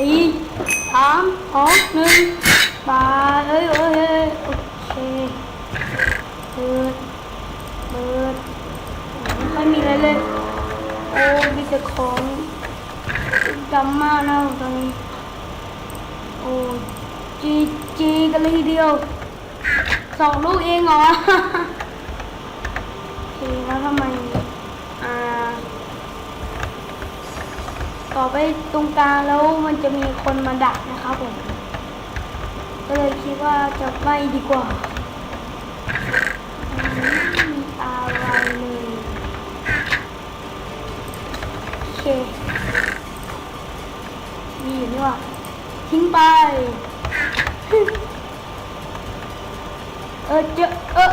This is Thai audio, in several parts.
สี่สามสองหนึ่งบายเอ้ยเอ้ยโอเคเปิดเปิดไม่ค่อยมีอะไรเลยโอ้มีแต่ของจำมากนะตอนนี้โอ้จีจีกันเลยทีเดียวสองลูกเองเหรอโอเคแล้วทำไม อ่า ต่อไปตรงกลางแล้วมันจะมีคนมาดักนะครับผม ก็เลยคิดว่าจะไม่ดีกว่าไม่มีอะไรเลยโอเค มีอยู่นี่หว่าทิ้งไป เออเจอเออ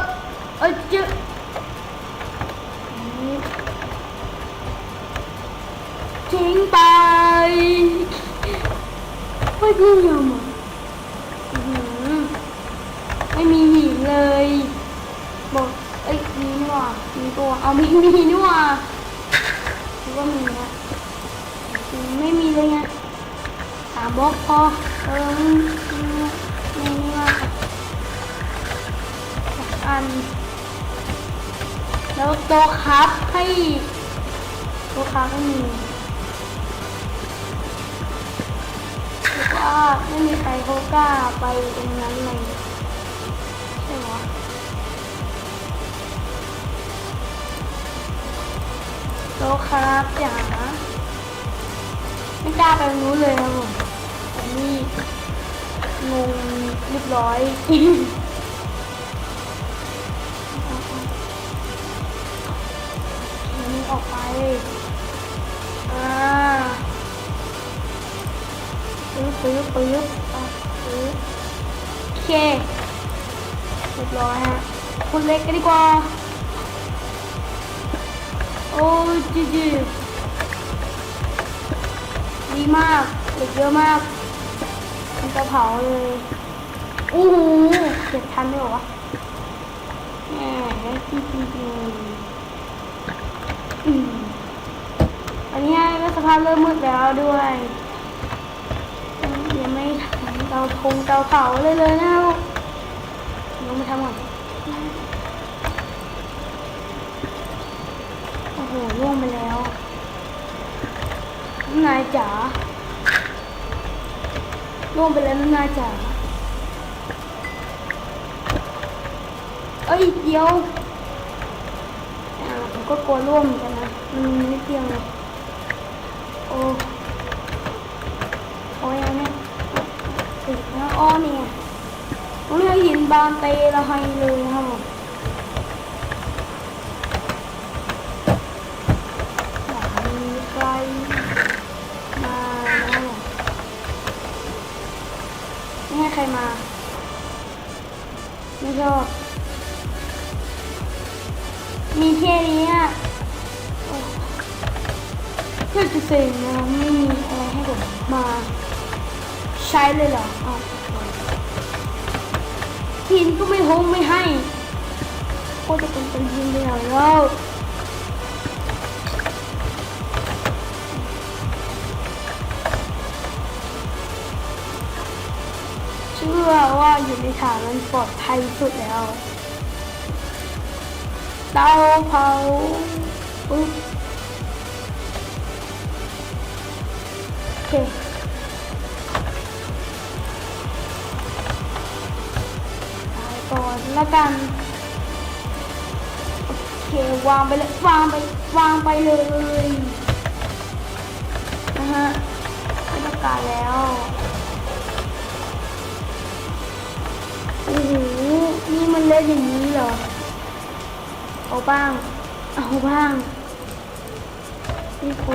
เออเจอ ทิ้งไปไม่ดียมอะอื้อหือไม่มีหินเลย บอกเอ้ยมีนี่ว่ามีตัวเอาไม่มีนี่ว่าคิดว่ามีนะไม่มีเลยไงสามบล็อกพอเออไม่นี่ว่าสองอันแล้วต๊ะครับให้ต๊ะครับไม่มี คิดว่าไม่มีใครเขากล้าไปตรงนั้นเลยใช่ไหมโต๊ะครับอย่าไม่กล้าไปตรงนู้นเลยครับผมอันนี้งงเรียบร้อยอันนี้ออกไป ปื๊บปื๊บปื๊บอะปื๊บโอเคเรียบร้อยฮะคนเล็กกันดีกว่า โอ้จีจีดีมากเหล็กเยอะมากมันจะเผาเลยอู้หูเก็บทันด้วยเหรอวะแหมจริงจริงอันนี้ก็สภาพเริ่มมืดแล้วด้วยาทงเตาเผาเลยเลยนะลงมาทำก่อนโอ้โหล่วงไปแล้วนายจ๋าล่วงไปแล้วนายจ๋าเอ้ยเดียวอ่าผมก็กลัวร่วมเหมือนกันนะมันนิดเดียวเลยโอ้โอ้ยอันเนี้ยติดแล้ว อ้อนี่ไงผมไม่หินบานเตละให้เลยครับผมอย่ามีใครมาแล้วไม่ให้ใครมา ไม่ชอบมีแค่นี้อะเพื่อจะเซ็งนะไม่มีอะไรให้ผมมา ใช้เลยเหรออ้า วหินก็ไม่หงไม่ให้โคตรจะเป็นเป็นยิงไปหน่อยแล้วเชื่อว่าอยู่ในฐานมันปลอดภัยสุดแล้วเตาเผาปุ๊บโอเค แล้วกันโอเควางไปเลยวางไปวางไปเลยนะฮะไม่ต้องการแล้วโอ้โหนี่มันเล่นอย่างนี้เหรอเอาบ้าง เอาบ้างนี่โก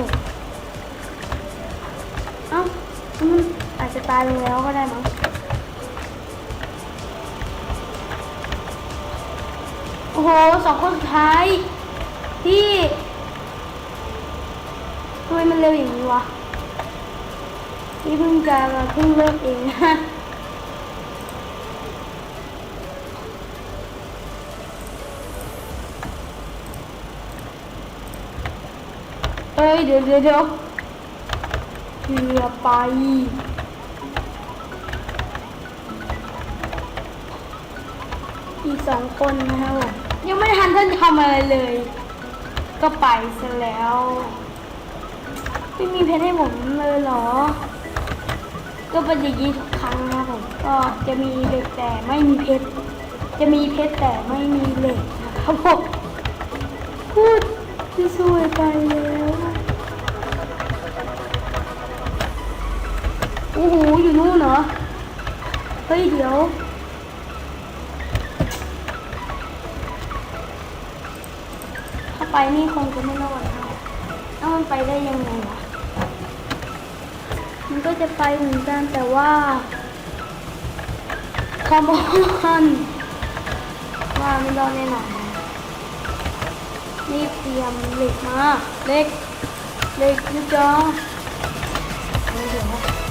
เอ้ามันอาจจะตายไปแล้วก็ได้มั้ง โอ้โหสองคนสุดท้ายพี่ทำไมมันเร็วอย่างนี้วะนี่เพิ่งจะเพิ่งเริ่มเองนะเอ้ยเดี๋ยวเดี๋ยวเดี๋ยวเรือไปอีกสองคนนะครับผม ยังไม่ทันท่านทำอะไรเลย ก็ไปซะแล้ว ไม่มีเพชรให้ผมเลยเหรอ ก็เป็นอย่างนี้ทุกครั้งนะผมก็จะมีเหล็กแต่ไม่มีเพชรจะมีเพชรแต่ไม่มีเหล็กนะครับผมพูดที่วยไปแล้วโอ้โหอยู่นู่นเหรอเฮ้ยเดี๋ยว ไปนี่คงจะไม่รอดนะแล้วมันไปได้ยังไงวะมันก็จะไปเหมือนกันแต่ว่าคอมบอนว่าไม่รอดแน่นอนนะรีบเตรียมเหล็กมาเหล็กเหล็กนะจ๊ะเดี๋ยวเดี๋ยว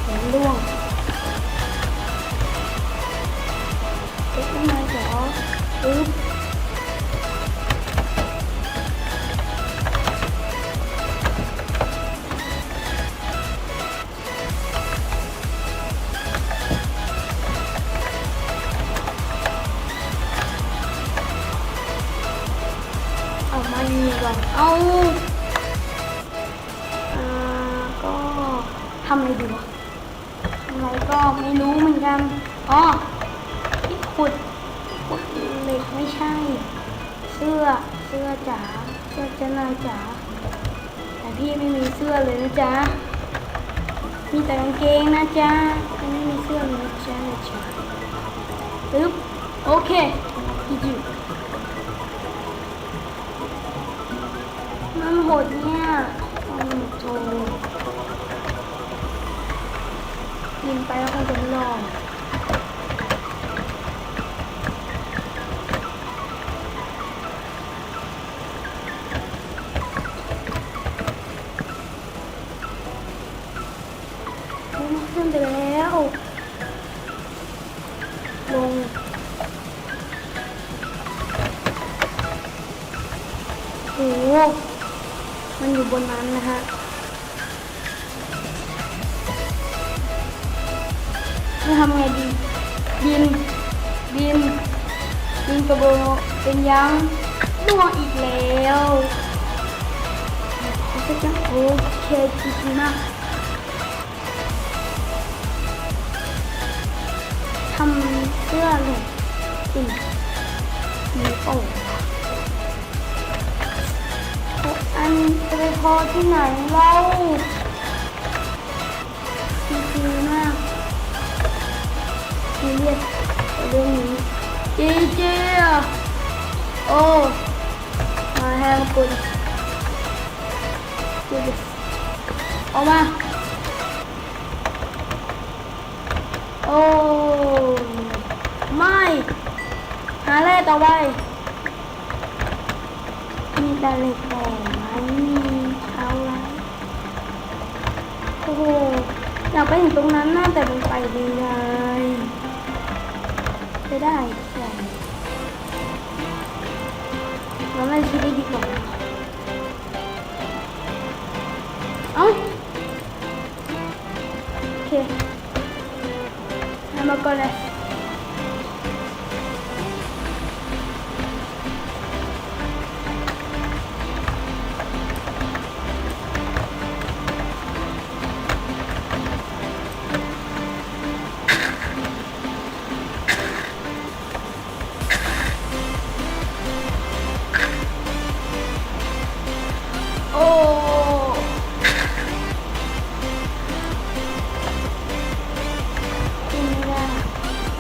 เดี๋ยวล่วงเหล็กไม่มาเดี๋ยวปึ๊บ เอาอ่าก็ทำอะไรดีวะทำอะไรก็ไม่รู้เหมือนกันอ๋อที่ขุดขุดเหล็กไม่ใช่ เสื้อเสื้อจ๋าเสื้อเจ้านายจ๋าแต่พี่ไม่มีเสื้อเลยนะจ๊ะมีแต่กางเกงนะจ๊ะไม่มีเสื้อเลยนะจ๊ะนะจ๊ะปึ๊บโอเคพี่จิ มันโหดเนี่ยมันโจยิงไปแล้วคงจะไม่ลอง บนนั้นนะฮะจะทำไงดีบินบินบินกระโบเป็นยังล่วงอีกแล้วโอเคจังโอเคจริงมากทำเสื้อเลยสิมีโอ่ อันจะไปพอที่ไหนเล่าจริงๆมากซีเรียสกับเรื่องนี้จีจีอะโอ้มาแฮมกุลดูดิออกมา โอ้ไม่หาแร่ต่อไปมีแต่เล็กแต่ไม่มี เอาไรโอ้โหอยากไปถึงตรงนั้นน่าแต่มันไปไม่ได้ไปได้แต่เราไม่คิดได้ดีกว่าเอ้าโอเคเอามาก่อนเลย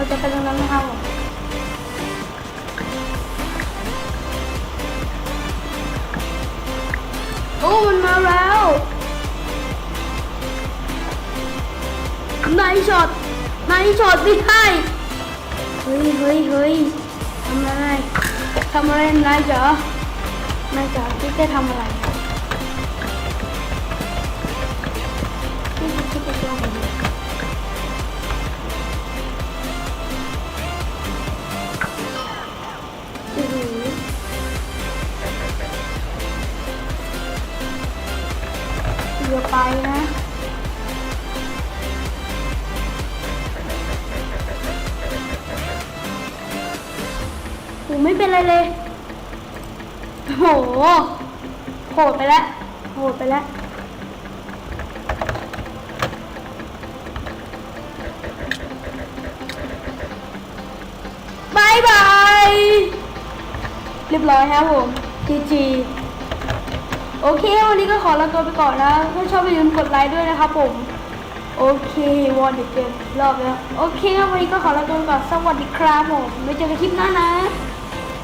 เราจะไปตรงนั้นนะครับโอ้มันมาแล้วไนช็อตไนช็อตไม่ได้เฮ้ยเฮ้ยเฮ้ยทำอะไรทำอะไรนายจ๋านายจ๋าพี่จะทำอะไร อย่ไปนะูไม่เป็นไรเลย โห โหดไปแล้ว โหดไปแล้ว บายบาย เรียบร้อยครับผม GG โอเค วันนี้ก็ขอลาตัวไปก่อนนะ ถ้าชอบอย่าลืมกดไลค์ด้วยนะครับผม โอเควอนเด็กเกมรอบแล้ว โอเค วันนี้ก็ขอลาตัวไปก่อน สวัสดีครับผมไว้เจอกันคลิปหน้านะ